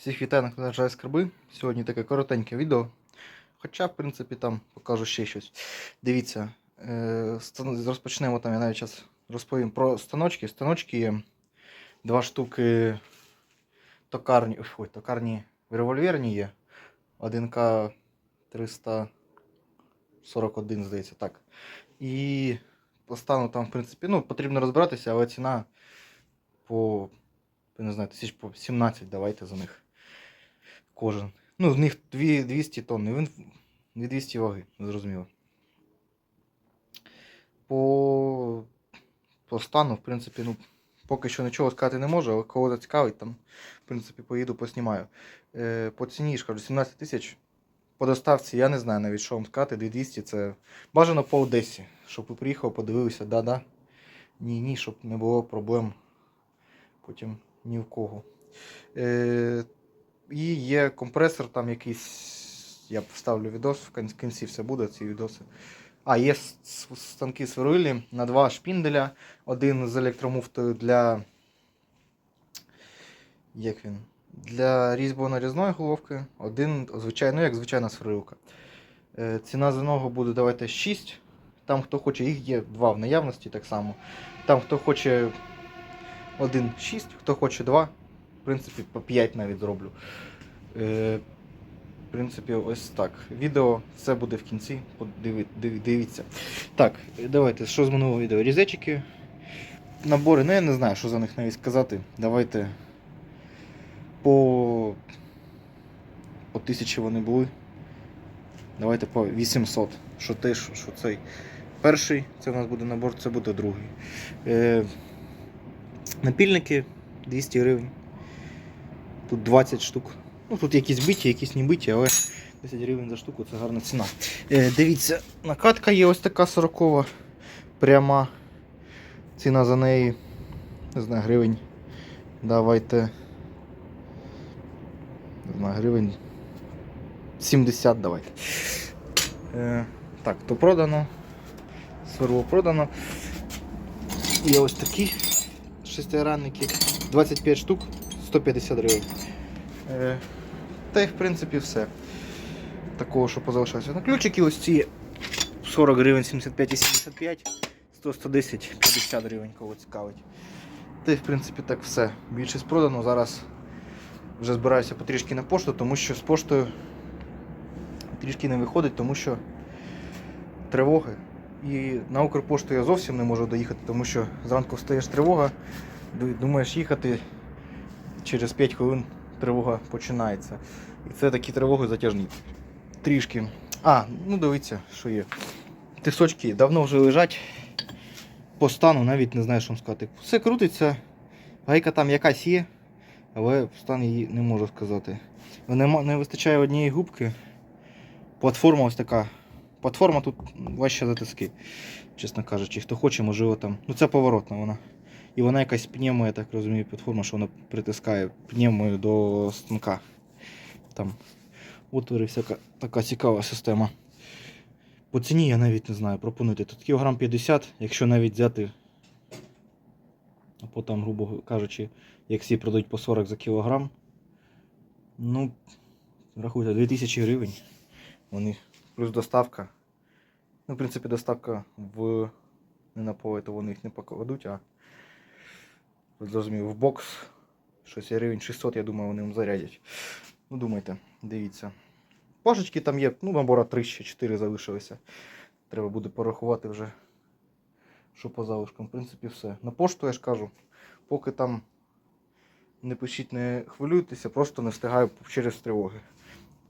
Всіх вітаю на каналі Скарби. Сьогодні таке коротеньке відео. Хоча, в принципі, там покажу ще щось. Дивіться, е, розпочнемо там, я навіть зараз розповім про станочки. Станочки є два штуки токарні, ой, токарні револьверні є. 1К 341, здається, так. І стану там, в принципі, ну, потрібно розбиратися, але ціна по я не знаю, тисяч по 17 давайте за них. Кожен. Ну, в них 200 тонн, він 200 ваги, зрозуміло. По, по стану, в принципі, ну, поки що нічого сказати не можу, але кого зацікавить, там, в принципі, поїду, поснімаю. Е, по ціні ж кажу, 17 тисяч. По доставці я не знаю навіть, що вам сказати, 2200 це бажано по Одесі, щоб ви приїхав, подивився, да-да. Ні, ні, щоб не було проблем потім ні в кого. Е, і є компресор, там якийсь. Я вставлю відос, в кінці все буде, ці відоси. А, є станки сверлилі на два шпінделя. Один з електромуфтою для. Як він? Для різьбово-нарізної головки, один звичайно, як звичайна сверлилка. Е, ціна за ногу буде давайте 6. Там, хто хоче, їх є два в наявності так само. Там, хто хоче один 6, хто хоче 2, в принципі, по 5 навіть зроблю. Е, в принципі, ось так. Відео все буде в кінці. Дивіться. Так, давайте, що з минулого відео? Різечики, набори, ну я не знаю, що за них навіть сказати. Давайте по, по 1000 вони були. Давайте по 800. Що те, що, що цей. Перший, це у нас буде набор, це буде другий. Е, Напільники 200 гривень. Тут 20 штук. Ну, тут якісь биті, якісь не биті, але 10 гривень за штуку це гарна ціна. Е, дивіться, накатка є ось така 40 пряма. Ціна за неї. Не знаю, гривень. Давайте. Не знаю, гривень. 70 давайте. Е, так, то продано. Сверло продано. Є ось такі шестигранники. 25 штук, 150 гривень. Е, та й в принципі все. Такого, що позалишався. На ключики ось ці 40 гривень, 75 і 75, 100, 110, 50 гривень, кого цікавить. Та й в принципі так все. Більшість продано. Зараз вже збираюся потрішки на пошту, тому що з поштою трішки не виходить, тому що тривоги. І на Укрпошту я зовсім не можу доїхати, тому що зранку встаєш тривога, думаєш їхати, через 5 хвилин тривога починається. І це такі тривоги затяжні. Трішки. А, ну дивіться, що є. Тисочки давно вже лежать. По стану навіть не знаю, що сказати. Все крутиться, гайка там якась є, але стан її не можу сказати. Не вистачає однієї губки. Платформа ось така. Платформа тут важче за тиски, чесно кажучи. Хто хоче, можливо там. Ну це поворотна вона. І вона якась пневмо, я так розумію, платформа, що вона притискає пневмою до станка. Там отвори, всяка така цікава система. По ціні я навіть не знаю, пропонуйте. Тут кілограм 50, якщо навіть взяти, або там, грубо кажучи, як всі продають по 40 за кілограм. Ну, рахуйте, 2000 гривень. Вони плюс доставка. Ну, в принципі, доставка в не на поле, то вони їх не покладуть, а зрозумів, в бокс. Щось гривень 600, я думаю, вони вам зарядять. Ну, думайте, дивіться. Пошечки там є, ну, набора 3 ще 4 залишилися. Треба буде порахувати вже, що по залишкам. В принципі, все. На пошту я ж кажу, поки там не пишіть, не хвилюйтеся, просто не встигаю через тривоги.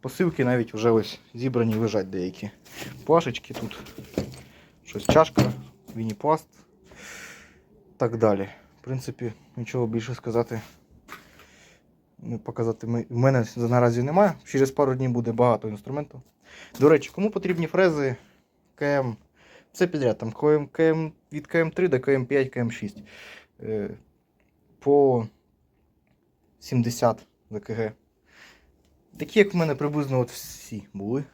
Посилки навіть вже ось зібрані лежать деякі. Плашечки тут. Щось чашка, вініпласт. Так далі. Принципі, нічого більше сказати. Показати в мене наразі немає. Через пару днів буде багато інструменту. До речі, кому потрібні фрези КМ. Все підряд. Там КМ, від КМ3 до КМ5, КМ6. Е, по 70 за КГ. Такі, як в мене приблизно от всі були.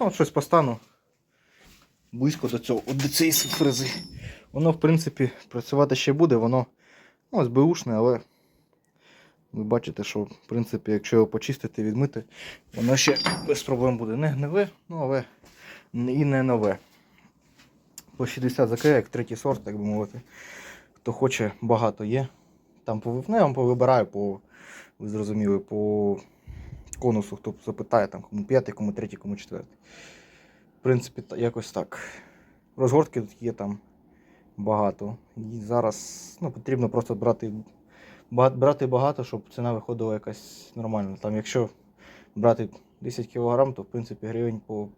Ну, от щось по стану. Близько до цього, до цієї фрези. Воно, в принципі, працювати ще буде, воно ну, ось беушне, але Ви бачите, що в принципі, якщо його почистити, відмити, воно ще без проблем буде не гниве, ну але і не нове. По 60 ЗК, як третій сорт, так би мовити. Хто хоче, багато є. Там по, ну, я вам повибираю, по, ви зрозуміли, по конусу, хто запитає, там, кому п'ятий, кому третій, кому четвертий. Принципі, якось так. Розгортки тут є там багато. І зараз ну, потрібно просто брати, брати багато, щоб ціна виходила якась нормальна. Там, якщо брати 10 кг, то в принципі гривень по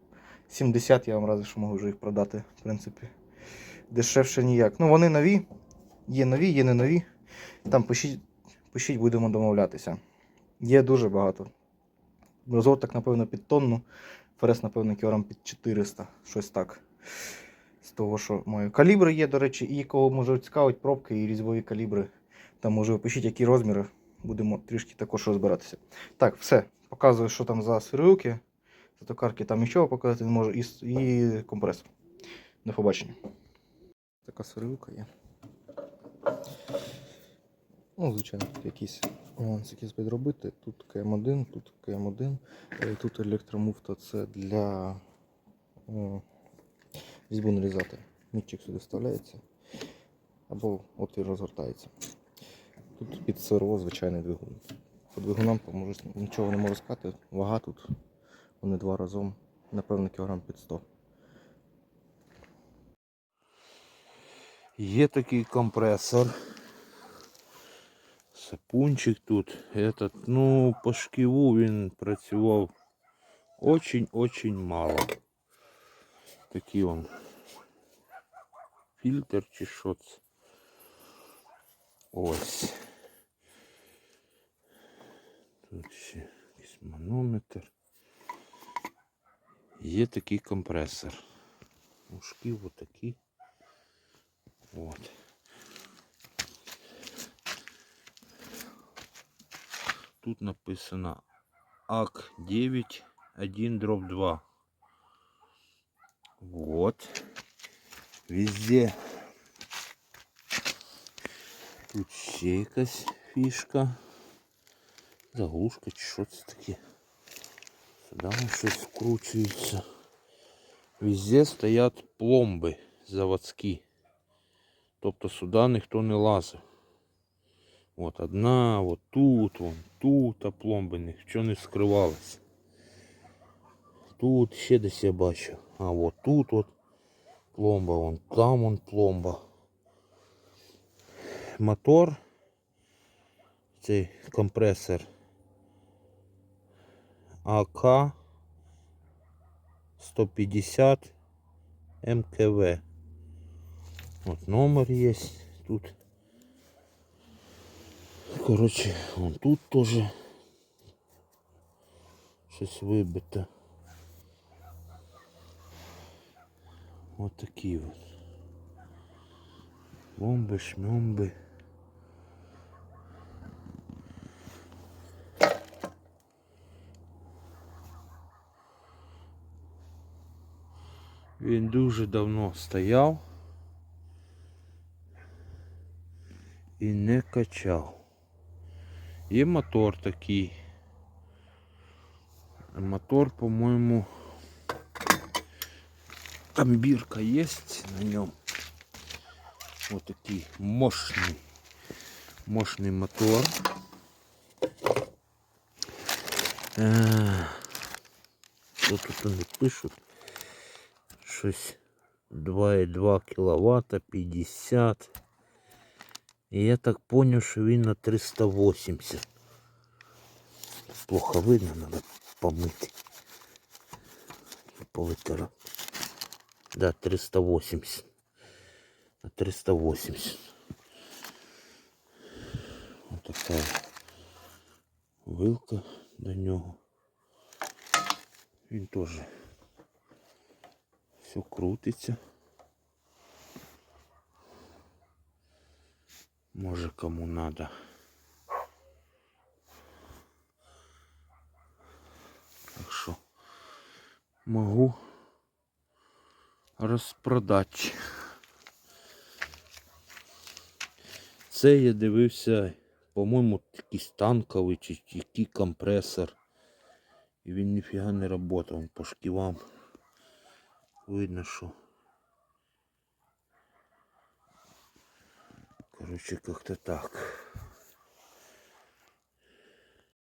70 я вам разве що можу вже їх продати. В принципі. Дешевше ніяк. Ну, вони нові. Є нові, є не нові. Там пишіть, пишіть, будемо домовлятися. Є дуже багато. Розгорток, напевно, під тонну. Ферес, напевно, кілограм під 400, щось так. З того, що маю. Калібри є, до речі, і кого може цікавить пробки і різьбові калібри. Там може пишіть, які розміри. Будемо трішки також розбиратися. Так, все. Показую, що там за сверлилки. За токарки там нічого показати не можу. І, і компресор. До побачення. Така сверлилка є. Ну, звичайно, якісь нюансики підробити. Тут КМ1, тут КМ1, е, тут електромуфта це для е, різьбу нарізати. Мітчик сюди вставляється або отвір розгортається. Тут під серво звичайний двигун. По двигунам можу, нічого не можу сказати. Вага тут вони два разом, напевно, кілограм під 100. Є такий компресор. Сапунчик тут. Этот, ну, по шківу він працював очень-очень мало. Такий он фільтр чи що це. Ось. Тут ще якийсь манометр. Є такий компресор. У шків отакий. Тут написано АК 9 1 дробь 2. Вот. Везде. Тут ще якась фішка. Заглушка чи що це таке. Сюди воно щось вкручується. Везде стоять пломби заводські. Тобто сюди ніхто не лазив. От одна, от тут, вон, тут, пломби нічого не скривалося. Тут ще десь я бачу. А от тут от пломба, вон там вон пломба. Мотор. Цей компресор АК 150 МКВ. Вот номер есть тут. Короче, вон тут тоже щось вибито. Вот такі вот. Бомби, шмьомби. Він дуже давно стояв. і не качав. Є мотор такий. Мотор, по-моєму, там бірка є на ньому. Ось такий мощний, мощний мотор. Е, Що тут вони пишуть? Щось 2,2 кВт, 50. І я так понял, що він на 380. Плохо видно, надо помити. Повитирати. Да, 380. На 380. Ось така вилка до нього. Він теж все крутиться. Може кому надо. Так що могу розпродати. Це я дивився по-моєму, якийсь танковий чи який компресор. І він ніфіга не працював по шківам. Видно, що. Короче, как-то так.